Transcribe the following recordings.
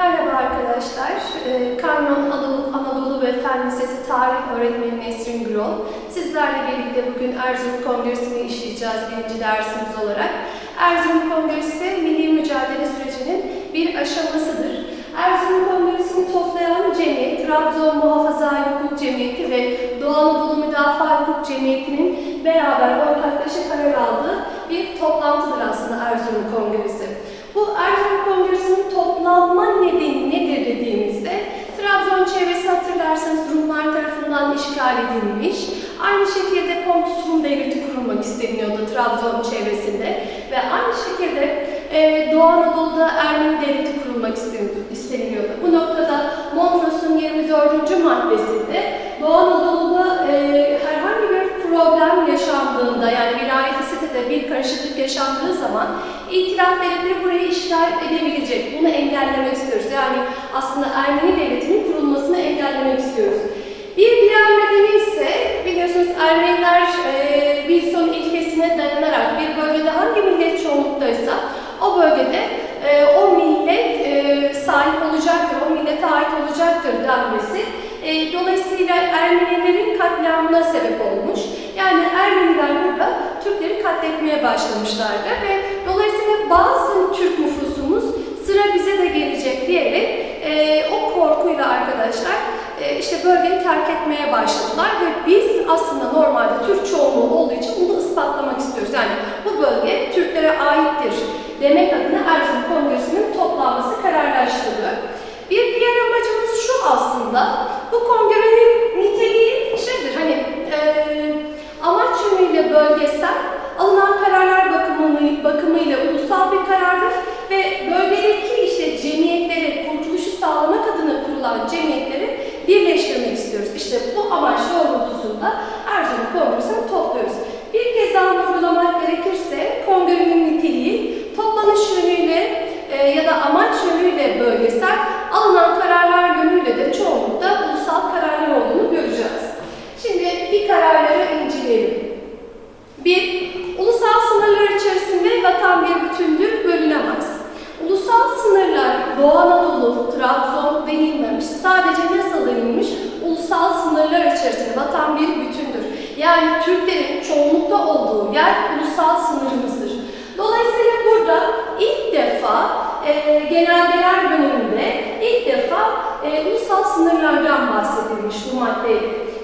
Merhaba arkadaşlar. Ee, Kanyon Anadolu, ve Fen Lisesi Tarih Öğretmeni Nesrin Gürol. Sizlerle birlikte bugün Erzurum Kongresi'ni işleyeceğiz birinci dersimiz olarak. Erzurum Kongresi milli mücadele sürecinin bir aşamasıdır. Erzurum Kongresi'ni toplayan cemiyet, Trabzon Muhafaza Hukuk Cemiyeti ve Doğu Anadolu Müdafaa Hukuk Cemiyeti'nin beraber ortaklaşa karar aldığı bir toplantıdır aslında Erzurum Kongresi. Bu Erzurum Kongresi'nin toplanma nedeni nedir dediğimizde Trabzon çevresi hatırlarsanız Rumlar tarafından işgal edilmiş. Aynı şekilde Pontus Rum Devleti kurulmak isteniyordu Trabzon çevresinde ve aynı şekilde e, Doğu Anadolu'da Ermeni Devleti kurulmak isteniyordu. Bu noktada Montros'un 24. maddesinde Doğu Anadolu'da e, bir problem yaşandığında yani vilayet sitede bir karışıklık yaşandığı zaman İtilaf devletleri burayı işgal edebilecek. Bunu engellemek istiyoruz. Yani aslında Ermeni devletinin kurulmasını engellemek istiyoruz. Bir diğer nedeni ise biliyorsunuz Ermeniler e, Wilson ilkesine dayanarak bir bölgede hangi millet çoğunluktaysa o bölgede e, o millet e, sahip olacaktır, o millete ait olacaktır denmesi e, dolayısıyla Ermenilerin katliamına sebep olmuş. Yani Ermeniler burada Türkleri katletmeye başlamışlardı ve dolayısıyla bazı Türk nüfusumuz sıra bize de gelecek diyerek e, o korkuyla arkadaşlar e, işte bölgeyi terk etmeye başladılar ve biz aslında normalde Türk çoğunluğu olduğu için bunu ispatlamak istiyoruz. Yani bu bölge Türklere aittir demek adına Erzurum Kongresi'nin toplanması kararlaştırılıyor. Bir diğer amacımız şu aslında, bu kongrenin niteliği şeydir hani e, amaç yönüyle bölgesel, alınan kararlar bakımını, bakımıyla ulusal bir karardır ve bölgedeki işte cemiyetleri, kurtuluşu sağlamak adına kurulan cemiyetleri birleştirmek istiyoruz. İşte bu amaç doğrultusunda Erzurum Kongresi'ni topluyoruz. Bir kez daha vurgulamak gerekirse kongrenin niteliği toplanış yönüyle e, ya da amaç yönüyle bölgesel, alınan kararlar yönüyle de çoğunlukla ulusal kararlar olduğunu göreceğiz. Şimdi bir kararları inceleyelim. Bir, ulusal sınırlar içerisinde vatan bir bütündür, bölünemez. Ulusal sınırlar Doğu Anadolu, Trabzon denilmemiş. Sadece nasıl denilmiş? Ulusal sınırlar içerisinde vatan bir bütündür. Yani Türklerin çoğunlukta olduğu yer ulusal sınırımızdır. Dolayısıyla burada ilk defa e, genelgeler döneminde ilk defa e, ulusal sınırlardan bahsedilmiş bu madde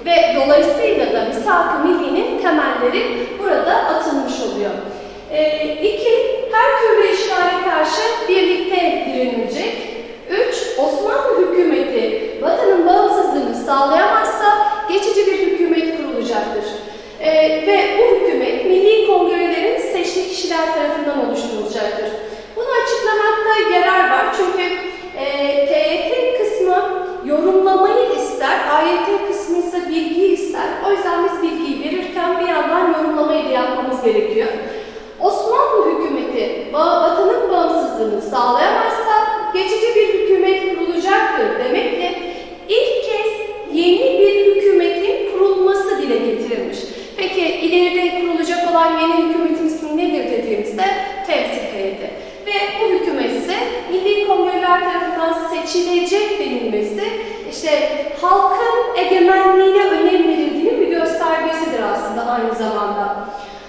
ve dolayısıyla da misak-ı millinin temelleri burada atılmış oluyor. E, iki, her türlü işgale karşı birlikte direnilecek. Üç, Osmanlı hükümeti vatanın bağımsızlığını sağlayamazsa geçici bir hükümet kurulacaktır. E, ve bu hükümet milli kongrelerin seçtiği kişiler tarafından oluşturulacaktır. Bunu açıklamakta yarar var çünkü e, TYT kısmı yorumlamayı ister, AYT kısmı ise bilgiyi ister. O yüzden biz bilgiyi verirken bir yandan yorumlamayı da yapmamız gerekiyor. Osmanlı hükümeti ba- vatanın bağımsızlığını sağlayamazsa geçici bir hükümet kurulacaktır demekle ilk kez yeni bir hükümetin kurulması dile getirilmiş. Peki ileride kurulacak olan yeni hükümetin ismi nedir dediğimizde temsil heyeti. Ve bu hükümet ise milli kongreler seçilecek denilmesi işte halkın egemenliğine önem verildiğinin bir göstergesidir aslında aynı zamanda.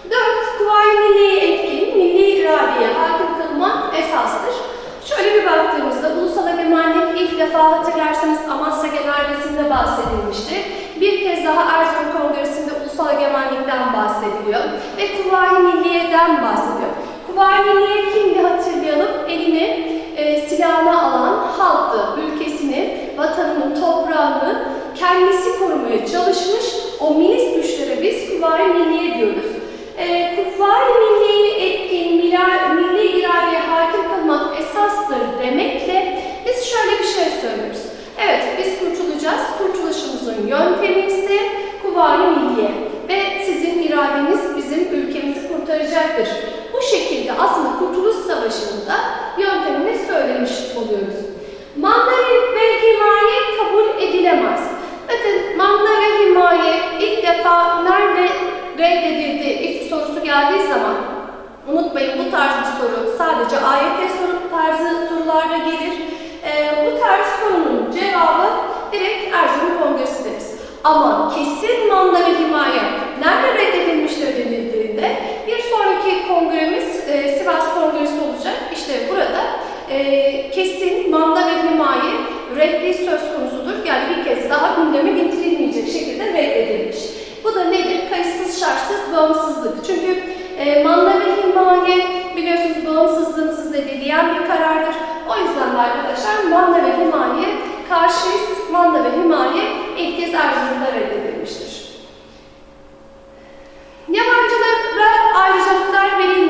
4. Kuvayi Milliye etkin, milli iradeye hakim kılmak esastır. Şöyle bir baktığımızda ulusal egemenlik ilk defa hatırlarsanız Amasya Genelgesi'nde bahsedilmişti. Bir kez daha Erzurum Kongresi'nde ulusal egemenlikten bahsediliyor ve Kuvayi Milliye'den bahsediyor. Kuvayi Milliye kimdi hatırlayalım? Eline e, silahını alan halktı. Ülkesini, vatanını, toprağını kendisi korumaya çalışmış o milis güçlere biz Kuvayi Milliye diyoruz. E, Kuvayi Milliye'yi etkin, milli iradeye hakim kılmak esastır demekle biz şöyle bir şey söylüyoruz. Evet biz kurtulacağız. Kurtuluşumuzun yöntemi ise Kuvayi Milliye ve sizin iradeniz bizim ülkemizi kurtaracaktır. Bu şekilde aslında Kurtuluş Savaşı'nda yöntemini söylemiş oluyoruz. Manlara ve himaye kabul edilemez. Bakın manlara himaye ilk defa nerede reddedildi ilk sorusu geldiği zaman unutmayın bu tarz bir soru sadece AYT soru tarzı sorularda gelir. Ee, bu tarz sorunun cevabı direkt Erzurum Kongresi deriz. Ama kesin manda ve himaye nerede reddedilmiştir denildiğinde bir sonraki kongremiz e, Sivas e, kesin manda ve himaye reddi söz konusudur. Yani bir kez daha gündeme getirilmeyecek şekilde reddedilmiş. Bu da nedir? Kayıtsız şartsız bağımsızlık. Çünkü e, manda ve himaye biliyorsunuz bağımsızlığınızı zedeleyen bir karardır. O yüzden de arkadaşlar manda ve himaye karşıyız. Manda ve himaye ilk kez Erzurum'da reddedilmiştir. Yabancılara ayrıcalıklar verilmeyecek.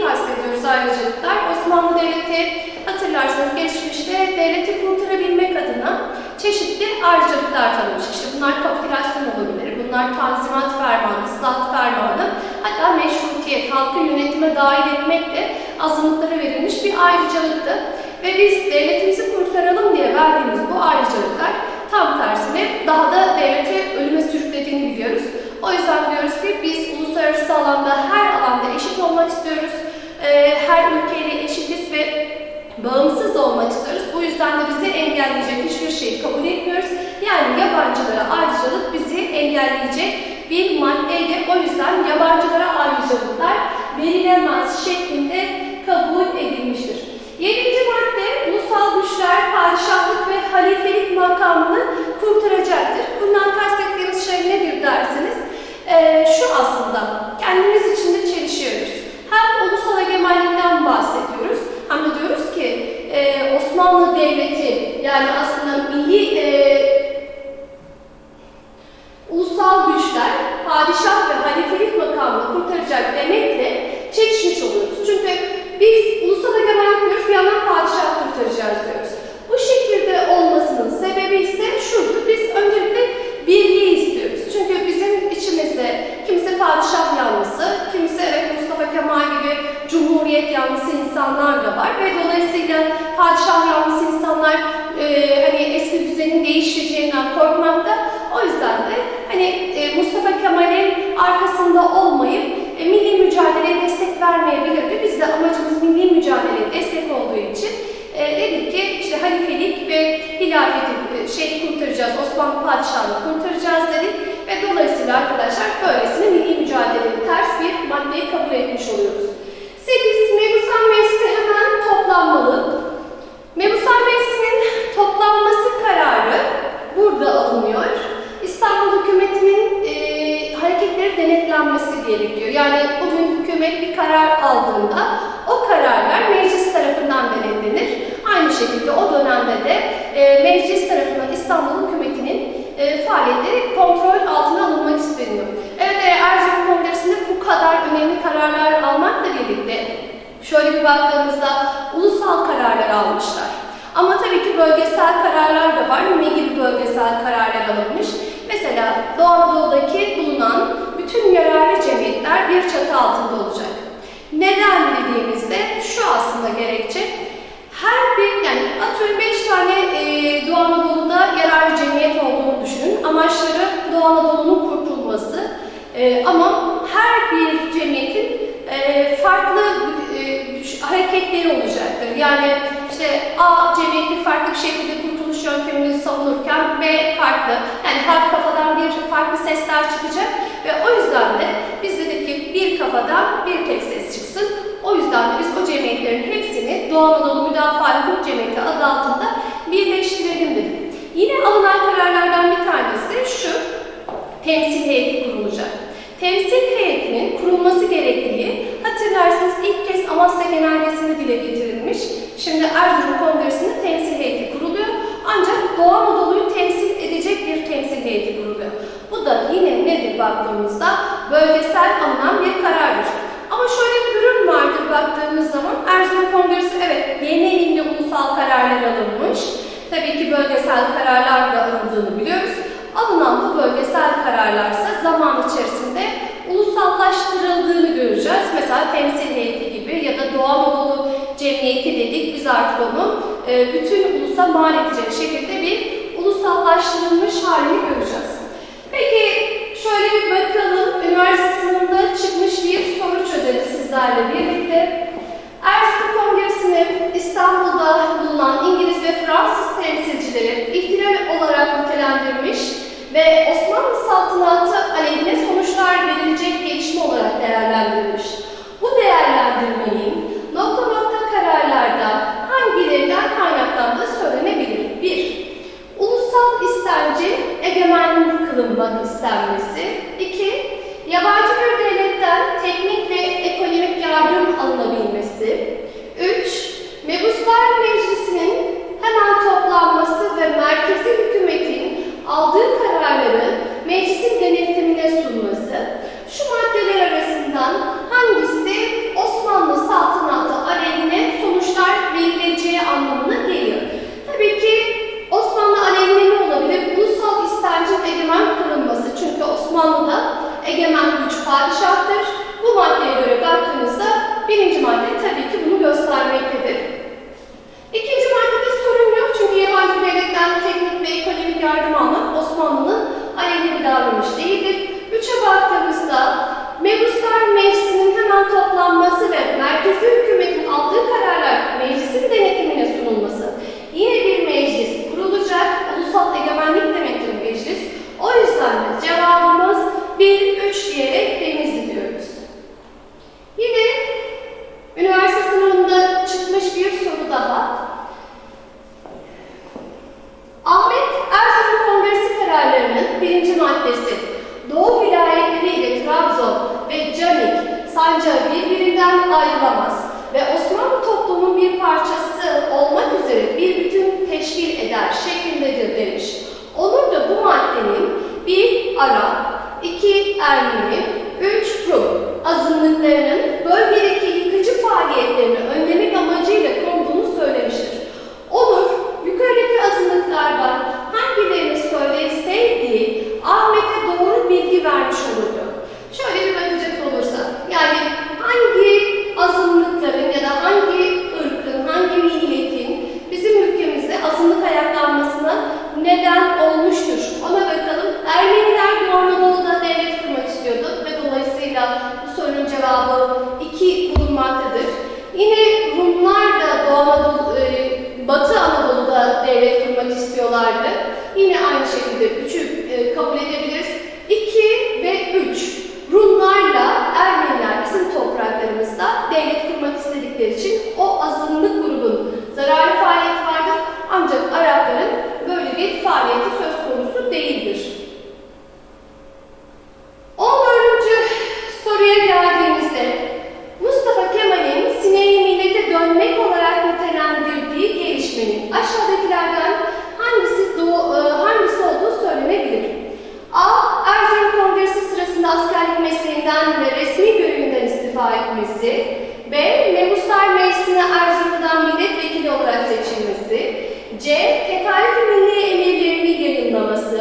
Neyi kastediyoruz ayrıcalıklar? Osmanlı Devleti hatırlarsanız geçmişte devleti kurtarabilmek adına çeşitli ayrıcalıklar tanımış. İşte bunlar kapitülasyon olabilir, bunlar tanzimat fermanı, ıslahat fermanı, hatta meşrutiyet, halkı yönetime dahil etmekle azınlıklara verilmiş bir ayrıcalıktı. Ve biz devletimizi kurtaralım diye verdiğimiz bu ayrıcalıklar tam tersine daha da devleti ölüme sürüklediğini biliyoruz. O yüzden diyoruz ki biz uluslararası alanda her alanda eşit olmak istiyoruz. Ee, her ülkeyle eşitiz ve bağımsız olmak istiyoruz. Bu yüzden de bizi engelleyecek hiçbir şeyi kabul etmiyoruz. Yani yabancılara ayrıcalık bizi engelleyecek bir maddeydi. O yüzden yabancılara ayrıcalıklar verilemez şeklinde kabul edilmiştir. Yedinci madde, ulusal güçler padişahlık ve halifelik makamını kurtaracaktır. Bundan kastettiğimiz şey nedir derseniz, ee, şu aslında, kendimiz içinde çelişiyoruz. Hem ulusal egemenlikten bahsediyoruz, hem de diyoruz ki e, Osmanlı Devleti, yani aslında milli e, ulusal güçler padişah ve halifelik makamını kurtaracak demekle çelişmiş oluyoruz. Çünkü biz ulusal egemenlik diyoruz, bir yandan padişah kurtaracağız diyoruz. Bu şekilde olmasının sebebi ise şudur, biz öncelikle birliği istiyoruz. Çünkü bizim içimizde kimisi padişah yanlısı, kimisi evet Mustafa Kemal gibi cumhuriyet yanlısı insanlar da var ve dolayısıyla padişah yanlısı insanlar e, hani eski düzenin değişeceğinden korkmakta. O yüzden de hani e, Mustafa Kemal'in arkasında olmayıp e, milli mücadeleye destek vermeyebilirdi. Biz de amacımız milli mücadeleye destek olduğu için e, dedik ki işte halifelik ve hilafeti e, şey kurtaracağız, Osmanlı padişahını kurtaracağız dedik ve dolayısıyla arkadaşlar böylesine milli mücadelenin ters bir maddeyi kabul etmiş oluyoruz. 8. Mebusan Meclisi hemen toplanmalı. Mebusan Meclisi'nin toplanması kararı burada alınıyor. İstanbul hükümetinin e, hareketleri denetlenmesi gerekiyor. Yani bugün hükümet bir karar aldığında o kararlar meclis tarafından denetlenir. Aynı şekilde o dönemde de e, meclis tarafından İstanbul hükümetinin e, faaliyetleri kontrol altına alınmak isteniyor. Evet e, Erzurum Kongresi'nde bu kadar önemli kararlar almakla birlikte şöyle bir baktığımızda ulusal kararlar almışlar. Ama tabii ki bölgesel kararlar da var. Ne gibi bölgesel kararlar alınmış? Mesela Doğu Anadolu'daki bulunan bütün yararlı cemiyetler bir çatı altında olacak. Neden dediğimizde şu aslında gerekçe. Her bir, yani atıyorum 5 tane e, Doğu Anadolu'da yararlı cemiyet olduğunu düşünün. Amaçları Doğu Anadolu'nun kurtulması. E, ama her bir cemiyetin e, farklı hareketleri olacaktır. Yani işte A cemiyeti farklı bir şekilde kurtuluş yöntemini savunurken B farklı. Yani her kafadan bir farklı sesler çıkacak ve o yüzden de biz dedik ki bir kafadan bir tek ses çıksın. O yüzden de biz o cemiyetlerin hepsini Doğu Anadolu Müdafaa Hukuk Cemiyeti adı altında birleştirelim dedik. Yine alınan kararlardan bir tanesi şu, temsil heyeti kurulacak. Temsil heyetinin kurulması gerektiği hatırlarsınız ilk kez Amasya Genelgesi'nde dile getirilmiş. Şimdi Erzurum Kongresi'nde temsil heyeti kuruluyor. Ancak Doğu Anadolu'yu temsil edecek bir temsil heyeti kuruluyor. Bu da yine nedir baktığımızda bölgesel alınan bir karardır. Ama şöyle bir durum vardır baktığımız zaman Erzurum Kongresi evet yeni elinde ulusal kararlar alınmış. Tabii ki bölgesel kararlar da alındığını biliyoruz. Alınan bu bölgesel kararlarsa zaman içerisinde ulusallaştırıldığını göreceğiz. Mesela temsil heyeti gibi ya da Doğu Anadolu Cemiyeti dedik biz artık onu e, bütün ulusa mal edecek şekilde bir ulusallaştırılmış halini göreceğiz. Peki şöyle bir bakalım. Üniversite çıkmış bir soru çözelim sizlerle birlikte. Erzurum Kongresi'nin İstanbul'da bulunan İngiliz ve Fransız temsilcileri ihtilal olarak nitelendirmiş ve soru değerlendirilmiş. Bu değerlendirmenin nokta nokta kararlarda hangilerinden kaynaklandığı söylenebilir. 1. Ulusal istenci egemenlik kılınmak istenmesi. 2. Yabancı egemen güç padişahtır. Bu maddeye göre baktığımızda birinci madde tabii ki bunu göstermektedir. İkinci maddede sorun yok çünkü yabancı devletten teknik ve ekonomik yardım almak Osmanlı'nın aleyhine bir davranış değildir. Üçe baktığımızda Mebuslar Meclisi'nin hemen toplanması ve merkezi hükümetin aldığı kararlar meclisin denetimine sunulması. Yine bir meclis kurulacak, ulusal egemenlik demek Arap, iki Ermeni, üç Rum azınlıklarının bölgedeki yıkıcı faaliyetlerini önlemek amacıyla konduğunu söylemiştir. Olur, yukarıdaki azınlıklardan hangilerini söyleseydi Ahmet'e doğru bilgi vermiş olurdu. Şöyle bir bakacak olursak, yani hangi azınlıkların ya da hangi ırkın, hangi milletin bizim ülkemizde azınlık ayaklanmasına neden olmuştur? Ona bakalım. Ermeniler Doğu Anadolu'da devlet kurmak istiyordu ve dolayısıyla bu sorunun cevabı iki bulunmaktadır. Yine Rumlar da Doğu Anadolu, e, Batı Anadolu'da devlet kurmak istiyorlardı. Yine aynı şekilde üçü e, kabul edebiliriz. 2 ve 3 Rumlarla Ermeniler bizim topraklarımızda devlet kurmak istedikleri için o azınlık grubun zararlı faaliyeti vardır. Ancak Arapların böyle bir faaliyeti söz konusu değildir. 14. soruya geldiğimizde Mustafa Kemal'in Sineyi millete dönmek olarak nitelendirdiği gelişmenin aşağıdakilerden hangisi, doğu, e, hangisi olduğu söylenebilir? A. Erzurum Kongresi sırasında askerlik mesleğinden ve resmi görevinden istifa etmesi. B. Mebuslar Meclisi'ne Erzurum'dan milletvekili olarak seçilmesi. C. Tekalif Milli Emirlerini yayınlaması.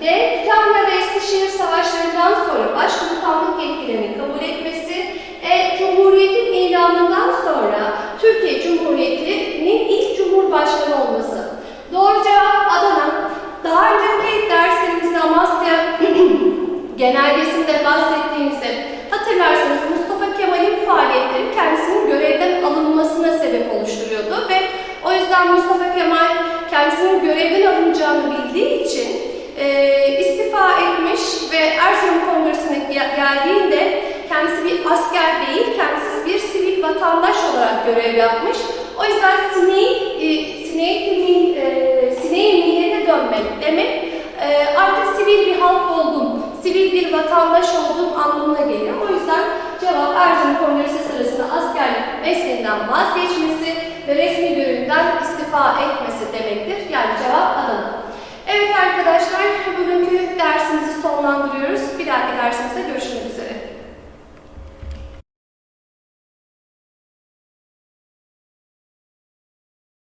D. Kütahya ve Eskişehir savaşlarından sonra başkomutanlık yetkilerini kabul etmesi. E. Cumhuriyetin ilanından sonra Türkiye Cumhuriyeti'nin ilk cumhurbaşkanı olması. Doğru cevap Adana. Daha önceki derslerimizde Amasya genelgesinde bahsettiğimizde hatırlarsanız Faaliyetleri kendisinin görevden alınmasına sebep oluşturuyordu ve o yüzden Mustafa Kemal kendisinin görevden alınacağını bildiği için e, istifa etmiş ve Erzurum Kongresi'ne gel- geldiğinde kendisi bir asker değil, kendisi bir sivil vatandaş olarak görev yapmış. O yüzden Sineği, e, Sineği, e, Sineği millete dönmek demek e, artık sivil bir halk oldum, sivil bir vatandaş olduğum anlamına geliyor. O cevap Erzurum Kongresi sırasında askerlik mesleğinden vazgeçmesi ve resmi görevinden istifa etmesi demektir. Yani cevap Adana. Evet arkadaşlar, bugünkü dersimizi sonlandırıyoruz. Bir dahaki dersimizde görüşmek